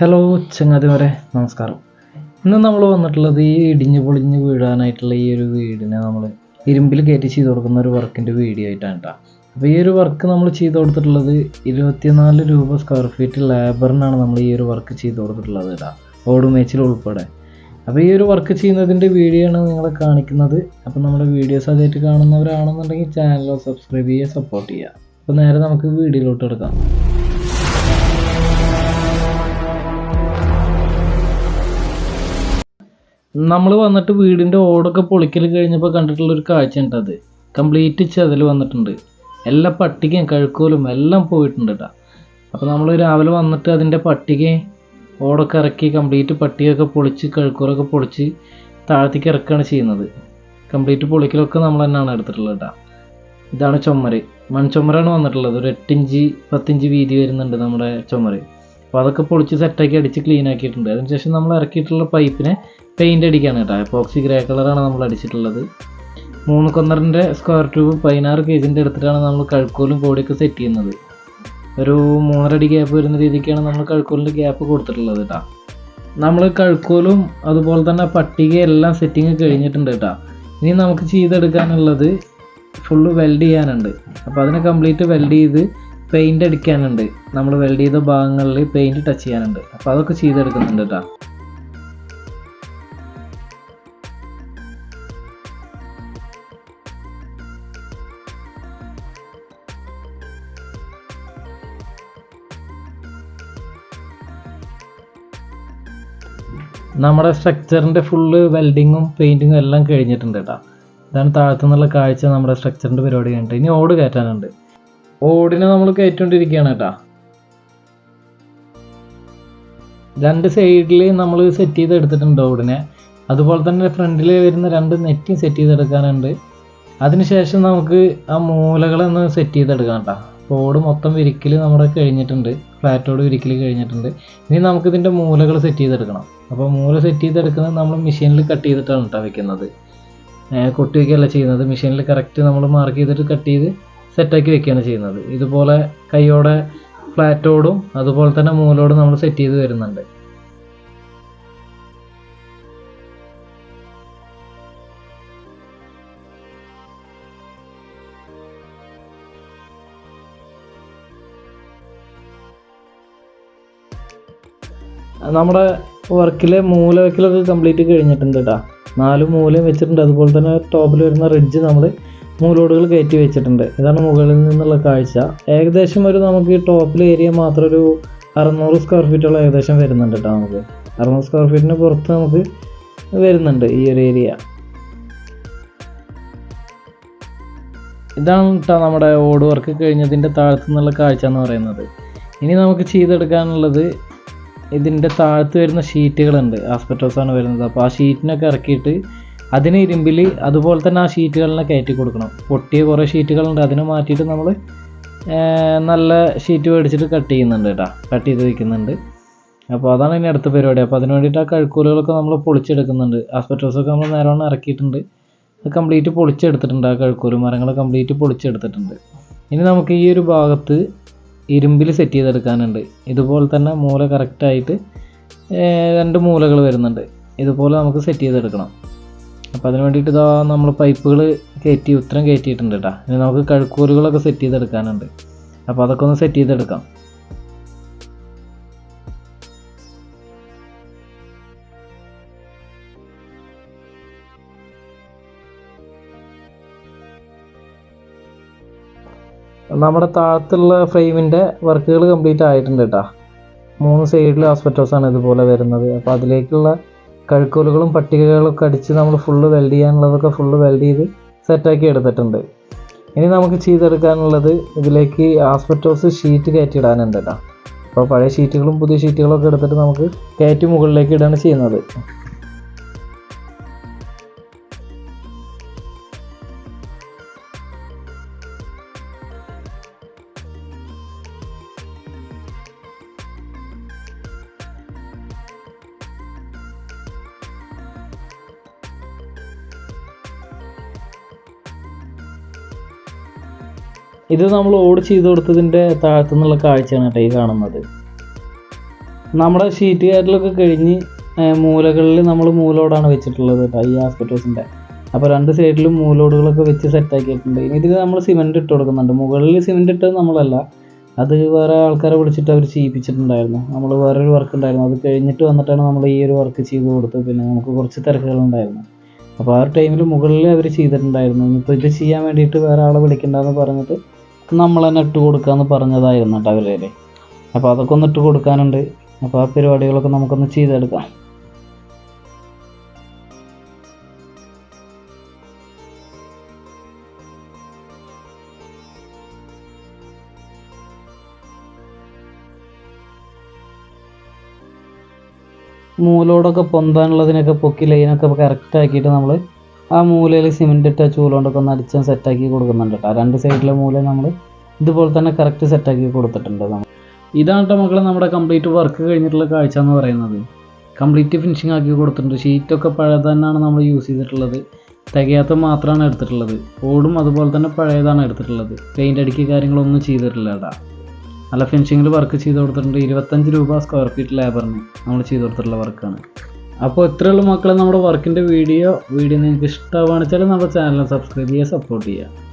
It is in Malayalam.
ഹലോ ചങ്ങാതിമാരെ. നമസ്കാരം. ഇന്ന് നമ്മൾ വന്നിട്ടുള്ളത് ഈ ഇടിഞ്ഞ് പൊളിഞ്ഞ് വീഴാനായിട്ടുള്ള ഈ ഒരു വീടിനെ നമ്മൾ ഇരുമ്പിൽ കയറ്റി ചെയ്ത് കൊടുക്കുന്ന ഒരു വർക്കിന്റെ വീഡിയോ ആയിട്ടാണ് കേട്ടോ അപ്പോൾ ഈ ഒരു വർക്ക് നമ്മൾ ചെയ്ത് കൊടുത്തിട്ടുള്ളത് ഇരുപത്തിനാല് രൂപ സ്ക്വയർ ഫീറ്റ് ലേബറിനാണ് നമ്മൾ ഈ ഒരു വർക്ക് ചെയ്ത് കൊടുത്തിട്ടുള്ളത് കേട്ടോ ഓടുമേച്ചിൽ ഉൾപ്പെടെ. അപ്പോൾ ഈ ഒരു വർക്ക് ചെയ്യുന്നതിന്റെ വീഡിയോ ആണ് നിങ്ങളെ കാണിക്കുന്നത്. അപ്പോൾ നമ്മുടെ വീഡിയോസ് ആദ്യമായിട്ട് കാണുന്നവരാണെന്നുണ്ടെങ്കിൽ ചാനൽ സബ്സ്ക്രൈബ് ചെയ്യുക സപ്പോർട്ട് ചെയ്യുക. അപ്പോൾ നേരെ നമുക്ക് വീഡിയോയിലോട്ട് എടുക്കാം നമ്മൾ വന്നിട്ട് വീടിന്റെ ഓടൊക്കെ പൊളിക്കൽ കഴിഞ്ഞപ്പോൾ കണ്ടിട്ടുള്ള ഒരു കാഴ്ച അത്. കംപ്ലീറ്റ് ചതിൽ വന്നിട്ടുണ്ട്. എല്ലാ പട്ടികയും കഴുക്കോലും എല്ലാം പോയിട്ടുണ്ട് കേട്ടോ അപ്പോൾ നമ്മൾ രാവിലെ വന്നിട്ട് അതിന്റെ പട്ടികയും ഓടൊക്കെ ഇറക്കി കംപ്ലീറ്റ് പട്ടികയൊക്കെ പൊളിച്ച് കഴുക്കോലൊക്കെ പൊളിച്ച് താഴത്തേക്ക് ഇറക്കുകയാണ് ചെയ്യുന്നത്. കംപ്ലീറ്റ് പൊളിക്കലൊക്കെ നമ്മൾ തന്നെയാണ് എടുത്തിട്ടുള്ളത് കേട്ടോ ഇതാണ് ചുമര്. മൺചുമരാണ് വന്നിട്ടുള്ളത്. ഒരു എട്ടിഞ്ച് പത്തിഞ്ച് വീതി വരുന്നുണ്ട് നമ്മുടെ ചുമര്. അപ്പോൾ അതൊക്കെ പൊളിച്ച് സെറ്റാക്കി അടിച്ച് ക്ലീൻ ആക്കിയിട്ടുണ്ട്. അതിനുശേഷം നമ്മൾ ഇറക്കിയിട്ടുള്ള പൈപ്പിനെ പെയിന്റ് അടിക്കുകയാണ് കേട്ടോ. എപ്പോക്സി ഗ്രേ കളറാണ് നമ്മൾ അടിച്ചിട്ടുള്ളത്. മൂന്ന് കൊന്നറിന്റെ സ്ക്വയർ ട്യൂബ് പതിനാറ് കേജിന്റെ എടുത്തിട്ടാണ് നമ്മൾ കഴുക്കോലും കോടിയൊക്കെ സെറ്റ് ചെയ്യുന്നത്. ഒരു മൂന്നര അടി ഗ്യാപ്പ് വരുന്ന രീതിക്കാണ് നമ്മൾ കഴുക്കോലിന്റെ ഗ്യാപ്പ് കൊടുത്തിട്ടുള്ളത് കേട്ടോ. നമ്മൾ കഴുക്കോലും അതുപോലെ തന്നെ പട്ടിക എല്ലാം സെറ്റിങ് കഴിഞ്ഞിട്ടുണ്ട് കേട്ടോ. ഇനി നമുക്ക് ചെയ്തെടുക്കാനുള്ളത് ഫുള്ള് വെൽഡ് ചെയ്യാനുണ്ട്. അപ്പോൾ അതിനെ കംപ്ലീറ്റ് വെൽഡ് ചെയ്ത് പെയിന്റ് അടിക്കാനുണ്ട്. നമ്മൾ വെൽഡ് ചെയ്ത ഭാഗങ്ങളിൽ പെയിന്റ് ടച്ച് ചെയ്യാനുണ്ട്. അപ്പോൾ അതൊക്കെ ചെയ്തെടുക്കുന്നുണ്ട് കേട്ടോ നമ്മുടെ സ്ട്രക്ചറിന്റെ ഫുള്ള് വെൽഡിങ്ങും പെയിന്റിങ്ങും എല്ലാം കഴിഞ്ഞിട്ടുണ്ട് കേട്ടോ ഇതാണ് താഴത്തു നിന്നുള്ള കാഴ്ച നമ്മുടെ സ്ട്രക്ചറിന്റെ പരിപാടി കഴിഞ്ഞിട്ട്. ഇനി ഓട് കയറ്റാനുണ്ട്. ഓടിനെ നമ്മൾ കയറ്റിക്കൊണ്ടിരിക്കുകയാണ് കേട്ടോ. രണ്ട് സൈഡിൽ നമ്മൾ സെറ്റ് ചെയ്ത് എടുത്തിട്ടുണ്ട് ഓടിനെ. അതുപോലെ തന്നെ ഫ്രണ്ടിൽ വരുന്ന രണ്ട് നെറ്റും സെറ്റ് ചെയ്തെടുക്കാനുണ്ട്. അതിനുശേഷം നമുക്ക് ആ മൂലകളൊന്ന് സെറ്റ് ചെയ്തെടുക്കാം കേട്ടോ. അപ്പോൾ ഓട് മൊത്തം വിരിക്കൽ നമ്മുടെ കഴിഞ്ഞിട്ടുണ്ട്. ഫ്ലാറ്റോട് വിരിക്കൽ കഴിഞ്ഞിട്ടുണ്ട്. ഇനി നമുക്കിതിന്റെ മൂലകൾ സെറ്റ് ചെയ്തെടുക്കണം. അപ്പോൾ മൂല സെറ്റ് ചെയ്തെടുക്കുന്നത് നമ്മൾ മെഷീനിൽ കട്ട് ചെയ്തിട്ടാണ് കേട്ടോ വെക്കുന്നത്. കൊട്ടി വയ്ക്കുകയല്ല ചെയ്യുന്നത്? മെഷീനിൽ കറക്റ്റ് നമ്മൾ മാർക്ക് ചെയ്തിട്ട് കട്ട് ചെയ്ത് സെറ്റാക്കി വെക്കുകയാണ് ചെയ്യുന്നത്. ഇതുപോലെ കൈയോടെ ഫ്ലാറ്റോടും അതുപോലെ തന്നെ മൂലോടും നമ്മൾ സെറ്റ് ചെയ്ത് വരുന്നുണ്ട്. നമ്മുടെ വർക്കിലെ മൂല വെക്കലൊക്കെ കംപ്ലീറ്റ് കഴിഞ്ഞിട്ടുണ്ട് കേട്ടോ നാല് മൂലയും വെച്ചിട്ടുണ്ട്. അതുപോലെ തന്നെ ടോപ്പിൽ വരുന്ന റിഡ്ജ് നമ്മൾ മൂലോടുകൾ കയറ്റി വെച്ചിട്ടുണ്ട്. ഇതാണ് മുകളിൽ നിന്നുള്ള കാഴ്ച. ഏകദേശം ഒരു നമുക്ക് ഈ ടോപ്പിൽ ഏരിയ മാത്രം ഒരു അറുന്നൂറ് സ്ക്വയർ ഫീറ്റോളം ഏകദേശം വരുന്നുണ്ട് കേട്ടോ നമുക്ക്. അറുന്നൂറ് സ്ക്വയർ ഫീറ്റിന് പുറത്ത് നമുക്ക് വരുന്നുണ്ട് ഈ ഒരു ഏരിയ. ഇതാണ് കേട്ടോ നമ്മുടെ ഓട് വർക്ക് കഴിഞ്ഞതിന്റെ താഴത്തു നിന്നുള്ള കാഴ്ച എന്ന് പറയുന്നത്. ഇനി നമുക്ക് ചെയ്തെടുക്കാനുള്ളത് ഇതിന്റെ താഴത്ത് വരുന്ന ഷീറ്റുകളുണ്ട് ആസ്പെറ്റോസാണ് വരുന്നത്. അപ്പോൾ ആ ഷീറ്റിനൊക്കെ ഇറക്കിയിട്ട് അതിന് ഇരുമ്പിൽ അതുപോലെ തന്നെ ആ ഷീറ്റുകളിനെ കയറ്റി കൊടുക്കണം. പൊട്ടിയ കുറേ ഷീറ്റുകളുണ്ട്. അതിനെ മാറ്റിയിട്ട് നമ്മൾ നല്ല ഷീറ്റ് മേടിച്ചിട്ട് കട്ട് ചെയ്യുന്നുണ്ട് കേട്ടോ. കട്ട് ചെയ്ത് വയ്ക്കുന്നുണ്ട് അപ്പോൾ അതാണ് ഇനി അടുത്ത പരിപാടി. അപ്പോൾ അതിന് വേണ്ടിയിട്ട് ആ കഴുക്കൂലുകളൊക്കെ നമ്മൾ പൊളിച്ചെടുക്കുന്നുണ്ട്. ആസ്പെറ്റോസൊക്കെ നമ്മൾ നേരമാണ് ഇറക്കിയിട്ടുണ്ട്. അത് കംപ്ലീറ്റ് പൊളിച്ചെടുത്തിട്ടുണ്ട്. ആ കഴുക്കൂൽ മരങ്ങൾ കംപ്ലീറ്റ് പൊളിച്ചെടുത്തിട്ടുണ്ട്. ഇനി നമുക്ക് ഈ ഒരു ഭാഗത്ത് ഇരുമ്പിൽ സെറ്റ് ചെയ്തെടുക്കാനുണ്ട്. ഇതുപോലെ തന്നെ മൂല കറക്റ്റായിട്ട് രണ്ട് മൂലകൾ വരുന്നുണ്ട്. ഇതുപോലെ നമുക്ക് സെറ്റ് ചെയ്തെടുക്കണം. അപ്പോൾ അതിന് വേണ്ടിയിട്ട് ഇതാ നമ്മൾ പൈപ്പുകൾ കയറ്റി ഉത്തരം കയറ്റിയിട്ടുണ്ട് കേട്ടോ ഇനി നമുക്ക് കഴുക്കൂലുകളൊക്കെ സെറ്റ് ചെയ്തെടുക്കാനുണ്ട്. അപ്പോൾ അതൊക്കെ ഒന്ന് സെറ്റ് ചെയ്തെടുക്കാം. നമ്മുടെ താഴത്തുള്ള ഫ്രെയിമിന്റെ വർക്കുകൾ കംപ്ലീറ്റ് ആയിട്ടുണ്ട് കേട്ടോ മൂന്ന് സൈഡിൽ ആസ്പെറ്റോസാണ് ഇതുപോലെ വരുന്നത്. അപ്പോൾ അതിലേക്കുള്ള കഴുക്കോലുകളും പട്ടികകളൊക്കെ അടിച്ച് നമ്മൾ ഫുള്ള് വെൽഡ് ചെയ്യാനുള്ളതൊക്കെ ഫുള്ള് വെൽഡ് ചെയ്ത് സെറ്റാക്കി എടുത്തിട്ടുണ്ട്. ഇനി നമുക്ക് ചെയ്തെടുക്കാനുള്ളത് ഇതിലേക്ക് ആസ്പെറ്റോസ് ഷീറ്റ് കയറ്റിയിടാനുണ്ട് കേട്ടോ അപ്പോൾ പഴയ ഷീറ്റുകളും പുതിയ ഷീറ്റുകളും ഒക്കെ എടുത്തിട്ട് നമുക്ക് കയറ്റി മുകളിലേക്ക് ഇടാണ് ചെയ്യുന്നത്. ഇത് നമ്മൾ ഓട് ചെയ്ത് കൊടുത്തതിന്റെ താഴത്തു നിന്നുള്ള കാഴ്ചയാണ് കേട്ടോ ഈ കാണുന്നത്. നമ്മുടെ ഷീറ്റ് കാറ്റിലൊക്കെ കഴിഞ്ഞ് മൂലകളിൽ നമ്മൾ മൂലോടാണ് വെച്ചിട്ടുള്ളത് കേട്ടോ ഈ ആസ്പെറ്റോസിന്റെ അപ്പോൾ രണ്ട് സൈഡിലും മൂലോടുകളൊക്കെ വെച്ച് സെറ്റാക്കിയിട്ടുണ്ട് ഇനി ഇതിൽ നമ്മൾ സിമെന്റ് ഇട്ട് കൊടുക്കുന്നുണ്ട്. മുകളിൽ സിമെന്റ് ഇട്ടത് നമ്മളല്ല. അത് വേറെ ആൾക്കാരെ വിളിച്ചിട്ട് അവർ ചെയ്യിപ്പിച്ചിട്ടുണ്ടായിരുന്നു നമ്മൾ വേറൊരു വർക്ക് ഉണ്ടായിരുന്നു. അത് കഴിഞ്ഞിട്ട് വന്നിട്ടാണ് നമ്മൾ ഈ ഒരു വർക്ക് ചെയ്ത് കൊടുത്തത്. പിന്നെ നമുക്ക് കുറച്ച് തിരക്കുകളുണ്ടായിരുന്നു. അപ്പോൾ ആ ഒരു ടൈമിൽ മുകളിൽ അവർ ചെയ്തിട്ടുണ്ടായിരുന്നു. ഇനിയിപ്പോൾ ഇത് ചെയ്യാൻ വേണ്ടിയിട്ട് വേറെ ആളെ വിളിക്കണ്ടെന്ന് പറഞ്ഞിട്ട് നമ്മൾ തന്നെ ഇട്ട് കൊടുക്കാമെന്ന് പറഞ്ഞതായിരുന്നു കേട്ടോ അവരുടെ അപ്പോൾ അതൊക്കെ ഒന്ന് ഇട്ട് കൊടുക്കാനുണ്ട്. അപ്പോൾ ആ പരിപാടികളൊക്കെ നമുക്കൊന്ന് ചെയ്തെടുക്കാം. മൂലോടൊക്കെ പൊന്താനുള്ളതിനൊക്കെ പൊക്കി ലൈനൊക്കെ കറക്റ്റ് ആക്കിയിട്ട് നമ്മൾ ആ മൂലയിൽ സിമെന്റ് ഇട്ട ചൂലോണ്ടൊക്കെ ഒന്ന് അടിച്ച് സെറ്റാക്കി കൊടുക്കുന്നുണ്ട് കേട്ടോ. രണ്ട് സൈഡിലെ മൂല നമ്മൾ ഇതുപോലെ തന്നെ കറക്റ്റ് സെറ്റാക്കി കൊടുത്തിട്ടുണ്ട് നമ്മൾ ഇതാണ് കേട്ടോ മക്കളെ നമ്മുടെ കംപ്ലീറ്റ് വർക്ക് കഴിഞ്ഞിട്ടുള്ള കാഴ്ച എന്ന് പറയുന്നത്. കംപ്ലീറ്റ് ഫിനിഷിംഗ് ആക്കി കൊടുത്തിട്ടുണ്ട്. ഷീറ്റൊക്കെ പഴയത് തന്നെയാണ് നമ്മൾ യൂസ് ചെയ്തിട്ടുള്ളത്. തികയാത്ത മാത്രമാണ് എടുത്തിട്ടുള്ളത്. ഓടും അതുപോലെ തന്നെ പഴയതാണ് എടുത്തിട്ടുള്ളത്. പെയിന്റ് അടിക്കുക കാര്യങ്ങളൊന്നും ചെയ്തിട്ടില്ല കേട്ടോ നല്ല ഫിനിഷിങ്ങിൽ വർക്ക് ചെയ്ത് കൊടുത്തിട്ടുണ്ട്. ഇരുപത്തഞ്ച് രൂപ സ്ക്വയർ ഫീറ്റ് ലേബറിന് നമ്മൾ ചെയ്ത് കൊടുത്തിട്ടുള്ള വർക്കാണ് അപ്പോൾ ഇത്രയുള്ള മക്കളെ നമ്മുടെ വർക്കിന്റെ വീഡിയോ വീഡിയോ നിങ്ങൾക്ക് ഇഷ്ടമാണെന്ന് വെച്ചാൽ നമ്മുടെ ചാനൽ സബ്സ്ക്രൈബ് ചെയ്യുക സപ്പോർട്ട് ചെയ്യുക.